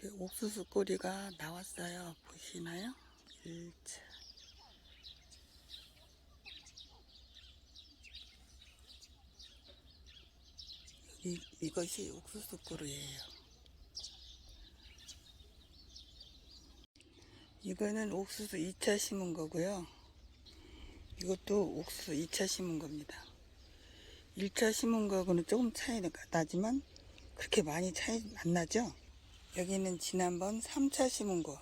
이렇게 옥수수 꼬리가 나왔어요. 보시나요? 1차. 이, 이것이 옥수수 꼬리예요. 이거는 옥수수 2차 심은 거고요. 이것도 옥수수 2차 심은 겁니다. 1차 심은 거하고는 조금 차이가 나지만 그렇게 많이 차이 안 나죠? 여기는 지난번 3차 심은 거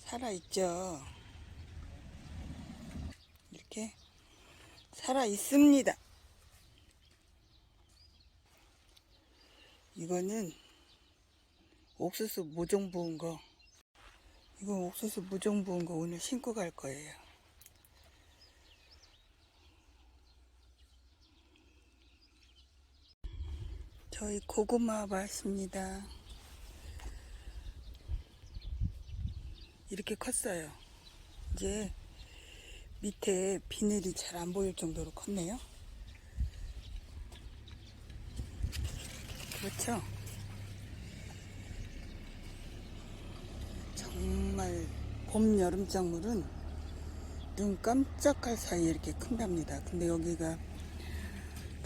살아있죠? 이렇게 살아있습니다. 이거는 옥수수 모종 부은 거 이거 옥수수 모종 부은 거 오늘 신고 갈 거예요. 저희 고구마 밭입니다. 이렇게 컸어요. 이제 밑에 비늘이 잘 안 보일 정도로 컸네요. 그렇죠? 정말 봄, 여름 작물은 눈 깜짝할 사이에 이렇게 큰답니다. 근데 여기가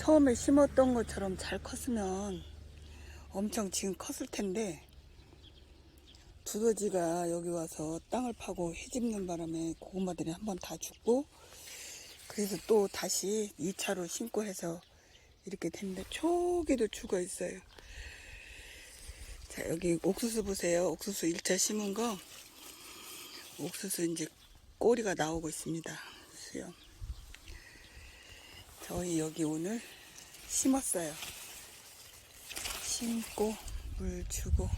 처음에 심었던 것처럼 잘 컸으면 엄청 지금 컸을 텐데 두더지가 여기 와서 땅을 파고 해집는 바람에 고구마들이 한 번 다 죽고 그래서 또 다시 2차로 심고 해서 이렇게 됐는데 초기도 죽어 있어요. 자, 여기 옥수수 보세요. 옥수수 1차 심은 거 옥수수 이제 꼬리가 나오고 있습니다. 수염. 저희 여기 오늘 심었어요. 심고 물 주고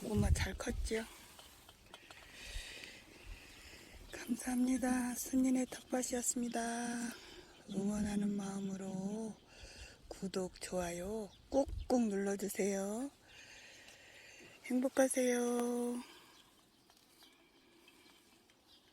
고구마 잘 컸죠? 감사합니다. 순인의 텃밭이었습니다. 응원하는 마음으로 구독, 좋아요 꾹꾹 눌러주세요. 행복하세요.